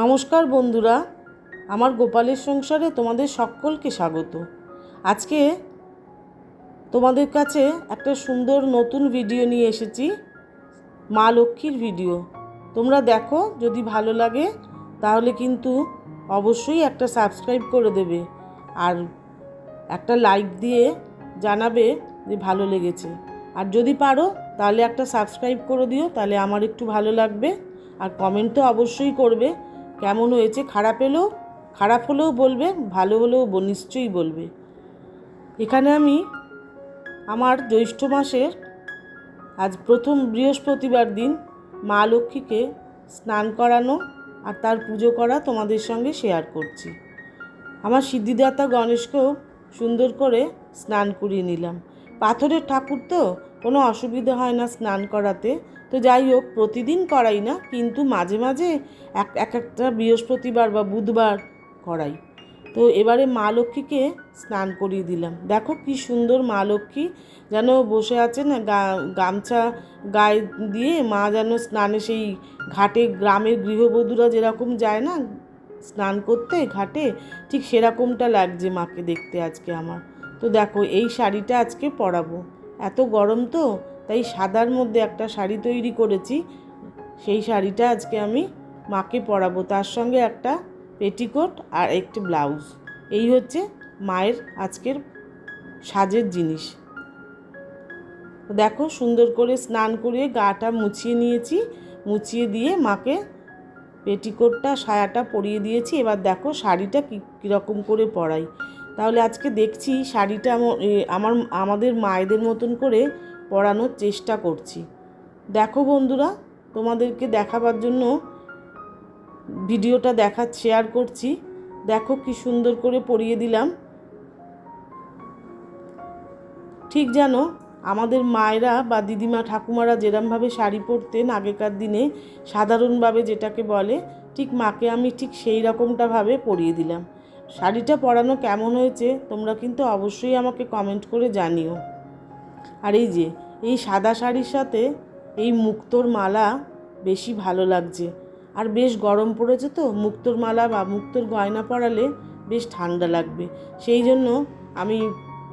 নমস্কার বন্ধুরা, আমার গোপালের সংসারে তোমাদের সকলকে স্বাগত। আজকে তোমাদের কাছে একটা সুন্দর নতুন ভিডিও নিয়ে এসেছি, মা লক্ষ্মীর ভিডিও তোমরা দেখো, যদি ভালো লাগে, তাহলে কিন্তু অবশ্যই একটা সাবস্ক্রাইব করে দেবে আর একটা লাইক দিয়ে জানাবে যে ভালো লেগেছে। আর যদি পারো, তাহলে একটা সাবস্ক্রাইব করে দিও, তাহলে আমার একটু ভালো লাগবে। আর কমেন্ট তো অবশ্যই করবে। কেমন হয়েছে? খারাপ এলেও খারাপ হলেও বলবে, ভালো হলেও নিশ্চয়ই বলবে। এখানে আমি আমার জ্যৈষ্ঠ মাসের আজ প্রথম বৃহস্পতিবার দিন মা লক্ষ্মীকে স্নান করানো আর তার পুজো করা তোমাদের সঙ্গে শেয়ার করছি। আমার সিদ্ধিদাতা গণেশকেও সুন্দর করে স্নান করিয়ে নিলাম। পাথরের ঠাকুর তো কোনো অসুবিধা হয় না স্নান করাতে। তো যাই হোক, প্রতিদিন করাই না, কিন্তু মাঝে মাঝে এক এক একটা বৃহস্পতিবার বা বুধবার করাই। তো এবারে মা লক্ষ্মীকে স্নান করিয়ে দিলাম। দেখো কি সুন্দর মা লক্ষ্মী যেন বসে আছে না গা- গামছা গায়ে দিয়ে মা যেন স্নানে সেই ঘাটে, গ্রামের গৃহবধূরা যেরকম যায় না স্নান করতে ঘাটে, ঠিক সেরকমটা লাগছে মাকে দেখতে আজকে আমার। তো দেখো এই শাড়িটা আজকে পরাবো। এত গরম তো, তাই সাদার মধ্যে একটা শাড়ি তৈরি করেছি। সেই শাড়িটা আজকে আমি মাকে পরাবো, তার সঙ্গে একটা পেটিকোট আর একটি ব্লাউজ। এই হচ্ছে মায়ের আজকের সাজের জিনিস। দেখো সুন্দর করে স্নান করিয়ে গাটা মুছিয়ে নিয়েছি, মুছিয়ে দিয়ে মাকে পেটিকোটটা, সায়াটা পরিয়ে দিয়েছি। এবার দেখো শাড়িটা কী, কীরকম করে পরাই। তাহলে আজকে দেখছি শাড়িটা আমার, আমাদের মায়েদের মতন করে পরানোর চেষ্টা করছি। দেখো বন্ধুরা, তোমাদেরকে দেখাবার জন্য ভিডিওটা দেখা শেয়ার করছি। দেখো কি সুন্দর করে পরিয়ে দিলাম। ঠিক যেন আমাদের মায়েরা বা দিদিমা ঠাকুমারা যেরমভাবে শাড়ি পরতেন আগেকার দিনে, সাধারণভাবে যেটাকে বলে, ঠিক মাকে আমি ঠিক সেই রকমটাভাবে পরিয়ে দিলাম। শাড়িটা পরানো কেমন হয়েছে তোমরা কিন্তু অবশ্যই আমাকে কমেন্ট করে জানিও। আর এই যে, এই সাদা শাড়ির সাথে এই মুক্তোর মালা বেশি ভালো লাগছে। আর বেশ গরম পড়েছে তো, মুক্তোর মালা বা মুক্তোর গয়না পরালে বেশ ঠান্ডা লাগবে। সেই জন্য আমি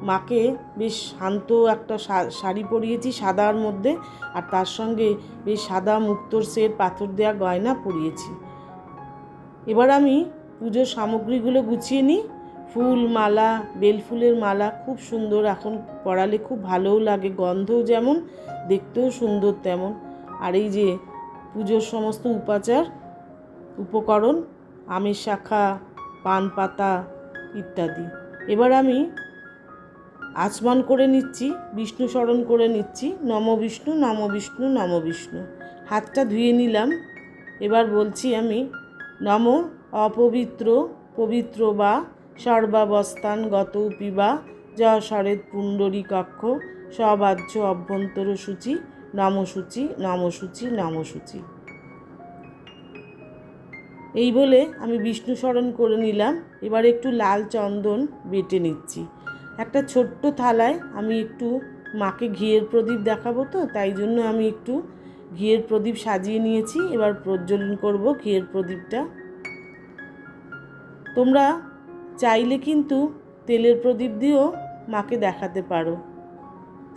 মাকে বেশ শান্ত একটা শাড়ি পরিয়েছি সাদার মধ্যে, আর তার সঙ্গে বেশ সাদা মুক্তোর সেট পাথর দেওয়া গয়না পরিয়েছি। এবার আমি পুজোর সামগ্রীগুলো গুছিয়ে নিই। ফুল মালা বেলফুলের মালা খুব সুন্দর। এখন পরালে খুব ভালোও লাগে, গন্ধও যেমন, দেখতেও সুন্দর তেমন। আর এই যে পুজোর সমস্ত উপাচার, উপকরণ, আমের শাখা, পান পাতা ইত্যাদি। এবার আমি আচমান করে নিচ্ছি, বিষ্ণু স্মরণ করে নিচ্ছি, নম বিষ্ণু নম বিষ্ণু নম বিষ্ণু। হাতটা ধুয়ে নিলাম। এবার বলছি আমি, নম অপবিত্র, পবিত্র বা সর্বাবস্থান গত পিবা য শরেদ পুণ্ডরী কক্ষ সবাহ্য অভ্যন্তর সূচি, নমসূচি নমসূচি নমসূচি। এই বলে আমি বিষ্ণু স্মরণ করে নিলাম। এবার একটু লাল চন্দন বেটে নিচ্ছি। একটা ছোট্ট থালায় আমি একটু মাকে ঘিয়ের প্রদীপ দেখাবো তো, তাই জন্য আমি একটু ঘিয়ের প্রদীপ সাজিয়ে নিয়েছি। এবার প্রজ্বলন করব ঘিয়ের প্রদীপটা। তোমরা চাইলে কিন্তু তেলের প্রদীপ দিয়েও মাকে দেখাতে পারো।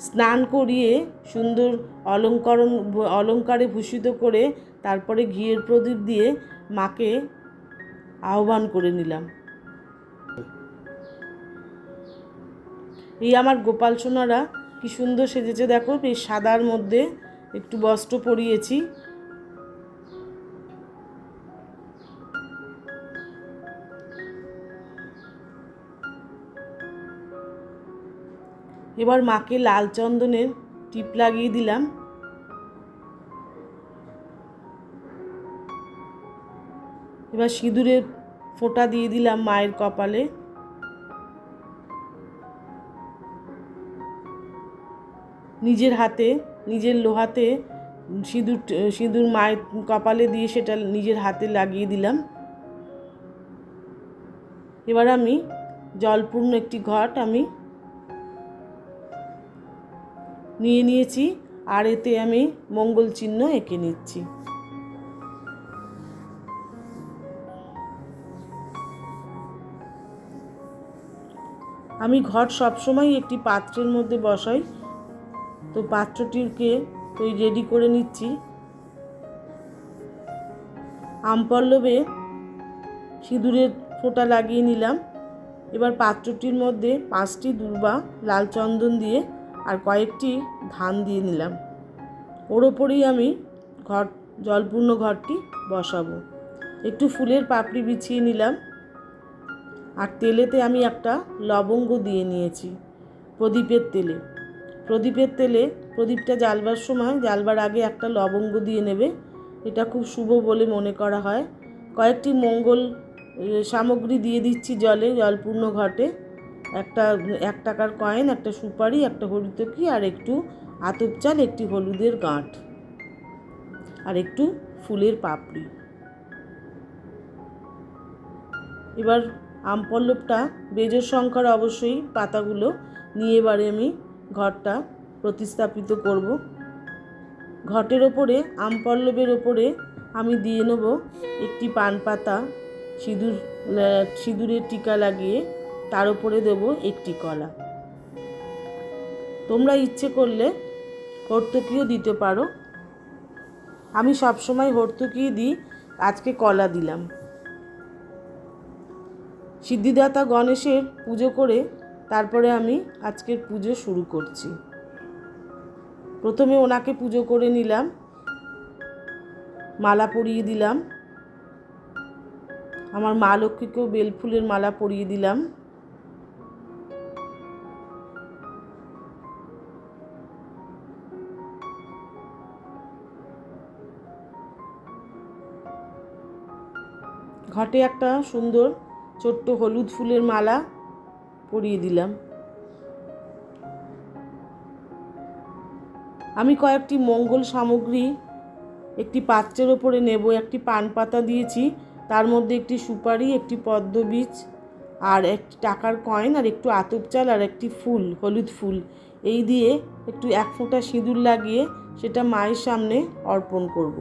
স্নান করিয়ে সুন্দর অলঙ্করণ, অলঙ্কারে ভূষিত করে তারপরে ঘিয়ের প্রদীপ দিয়ে মাকে আহ্বান করে নিলাম। এই আমার গোপাল সোনারা কি সুন্দর সেজেছে দেখো, বেশ সাদার মধ্যে একটু বস্ত্র পরিয়েছি। এবার মাকে লাল চন্দনের টিপ লাগিয়ে দিলাম। এবার সিঁদুরের ফোঁটা দিয়ে দিলাম মায়ের কপালে। নিজের হাতে, নিজের লোহাতে সিঁদুর সিঁদুর মায়ের কপালে দিয়ে সেটা নিজের হাতে লাগিয়ে দিলাম। এবার আমি জলপূর্ণ একটি ঘট আমি নিয়ে নিয়েছি আর এতে আমি মঙ্গল চিহ্ন এঁকে নিচ্ছি। আমি ঘর সবসময় একটি পাত্রের মধ্যে বসাই। তো পাত্রটিকে তো রেডি করে নিচ্ছি। আমপল্লবে সিঁদুরের ফোঁটা লাগিয়ে নিলাম। এবার পাত্রটির মধ্যে পাঁচটি দুর্বা, লাল চন্দন দিয়ে আর কয়েকটি ধান দিয়ে নিলাম। ওর ওপরেই আমি ঘর, জলপূর্ণ ঘরটি বসাবো। একটু ফুলের পাপড়ি বিছিয়ে নিলাম আর তেলেতে আমি একটা লবঙ্গ দিয়ে নিয়েছি প্রদীপের তেলে। প্রদীপের তেলে, প্রদীপটা জ্বালবার সময় জ্বালবার আগে একটা লবঙ্গ দিয়ে নেবে। এটা খুব শুভ বলে মনে করা হয়। কয়েকটি মঙ্গল সামগ্রী দিয়ে দিচ্ছি জলে জলপূর্ণ ঘটে। একটা, এক টাকার কয়েন একটা সুপারি, একটা হরিতকি আর একটু আতপ চাল, একটি হলুদের গাঁট, আর একটু ফুলের পাপড়ি। এবার আমপল্লবটা বেজের সংখ্যার অবশ্যই পাতাগুলো নিয়ে এবারে আমি ঘরটা প্রতিস্থাপিত করব। ঘটের ওপরে আমপল্লবের ওপরে আমি দিয়ে নেব একটি পান পাতা, সিঁদুর সিঁদুরের টিকা লাগিয়ে তার উপরে দেব একটি কলা। তোমরা ইচ্ছে করলে হর্তকিও দিতে পারো। আমি সবসময় হর্তকি দিই, আজকে কলা দিলাম। সিদ্ধিদাতা গণেশের পুজো করে তারপরে আমি আজকের পুজো শুরু করছি। প্রথমে ওনাকে পুজো করে নিলাম, মালা পরিয়ে দিলাম। আমার মা লক্ষ্মীকেও বেলফুলের মালা পরিয়ে দিলাম। ঘটে একটা সুন্দর ছোট্ট হলুদ ফুলের মালা পরিয়ে দিলাম। আমি কয়েকটি মঙ্গল সামগ্রী, একটি পাত্রের ওপরে নেব, একটি পান পাতা দিয়েছি, তার মধ্যে একটি সুপারি, একটি পদ্ম বীজ, আর একটি টাকার কয়েন, আর একটু আতপ চাল, আর একটি ফুল, হলুদ ফুল। এই দিয়ে একটু এক ফোঁটা সিঁদুর লাগিয়ে সেটা মায়ের সামনে অর্পণ করব।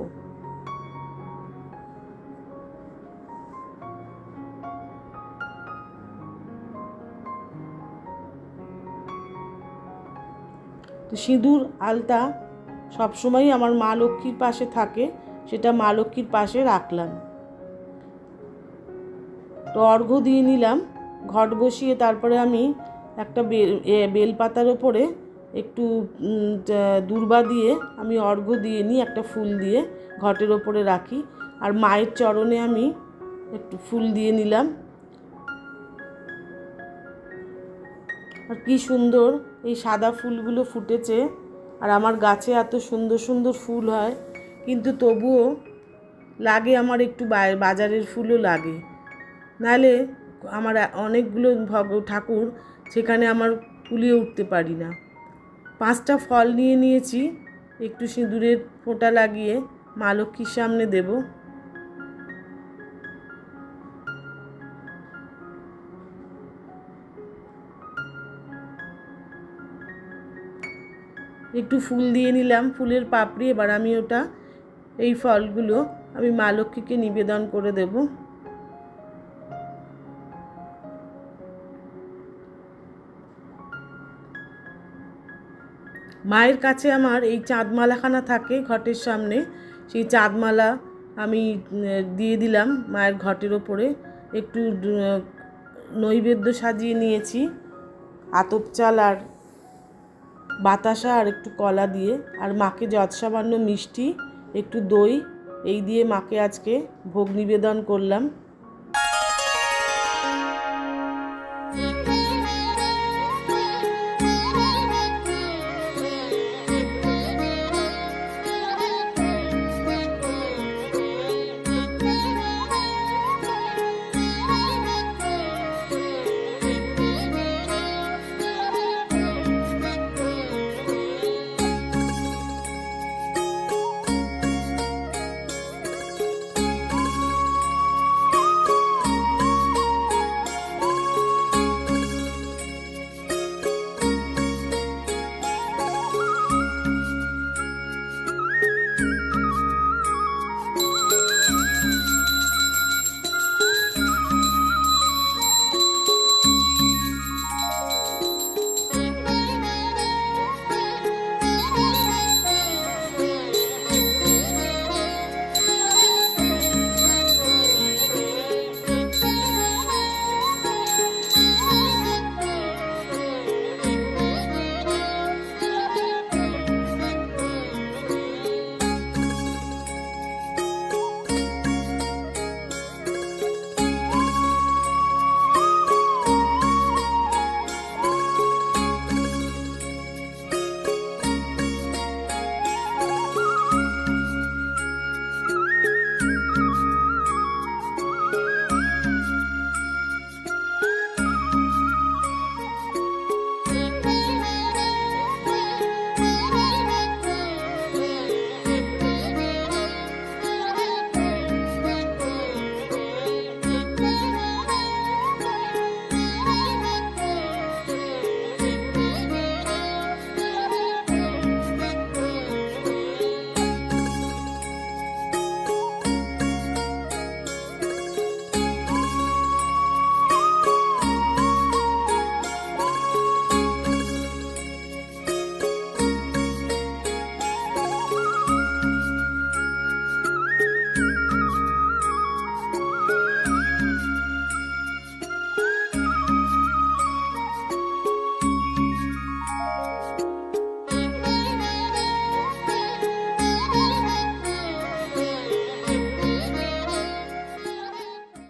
সিঁদুর, আলতা সবসময়ই আমার মা লক্ষ্মীর পাশে থাকে, সেটা মা লক্ষ্মীর পাশে রাখলাম। তো অর্ঘ্য দিয়ে নিলাম, ঘট বসিয়ে তারপরে আমি একটা বেল বেলপাতার ওপরে একটু দূর্বা দিয়ে আমি অর্ঘ্য দিয়ে নিই, একটা ফুল দিয়ে ঘটের ওপরে রাখি। আর মায়ের চরণে আমি একটু ফুল দিয়ে নিলাম। আর কি সুন্দর এই সাদা ফুলগুলো ফুটেছে আর আমার গাছে এত সুন্দর সুন্দর ফুল হয়, কিন্তু তবুও লাগে আমার একটু বাজারের ফুলও লাগে। নাহলে আমার অনেকগুলো ভগ, ঠাকুর সেখানে আমার কুলিয়ে উঠতে পারি না। পাঁচটা ফল নিয়ে নিয়েছি, একটু সিঁদুরের ফোঁটা লাগিয়ে মা লক্ষ্মীর সামনে দেবো। একটু ফুল দিয়ে নিলাম, ফুলের পাপড়ি। এবার আমি ওটা, এই ফলগুলো আমি মা লক্ষ্মীকে নিবেদন করে দেব। মায়ের কাছে আমার এই চাঁদমালাখানা থাকে ঘটের সামনে। সেই চাঁদমালা আমি দিয়ে দিলাম মায়ের ঘটের ওপরে। একটু নৈবেদ্য সাজিয়ে নিয়েছি, আতপ চাল আর বাতাসা আর একটু কলা দিয়ে, আর মাকে যৎসামান্য মিষ্টি, একটু দই, এই দিয়ে মাকে আজকে ভোগ নিবেদন করলাম।